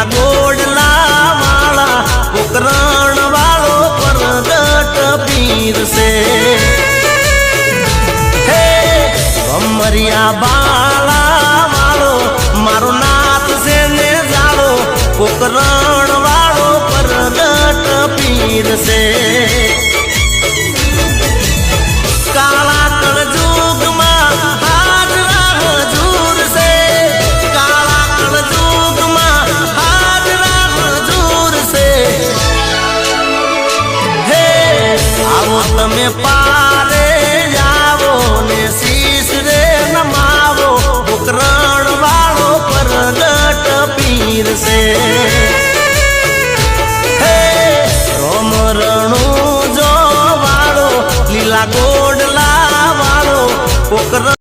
મારા ગોડલા વાળા ઉકરણ વાળો પરદટ પીરસે. હે, ભમરિયા બાળા વાળો મારો નાથ છે ને જાળો, ઉકરણ વાળો પરદટ પીરસે. આવો તમે પારે આવો ને શીશ રે નમાવો. ઉકરણ વાળો પરગટ પીર છે. હે રોમ જો વાળો લીલા ગોડલા વાળો ઉકરણ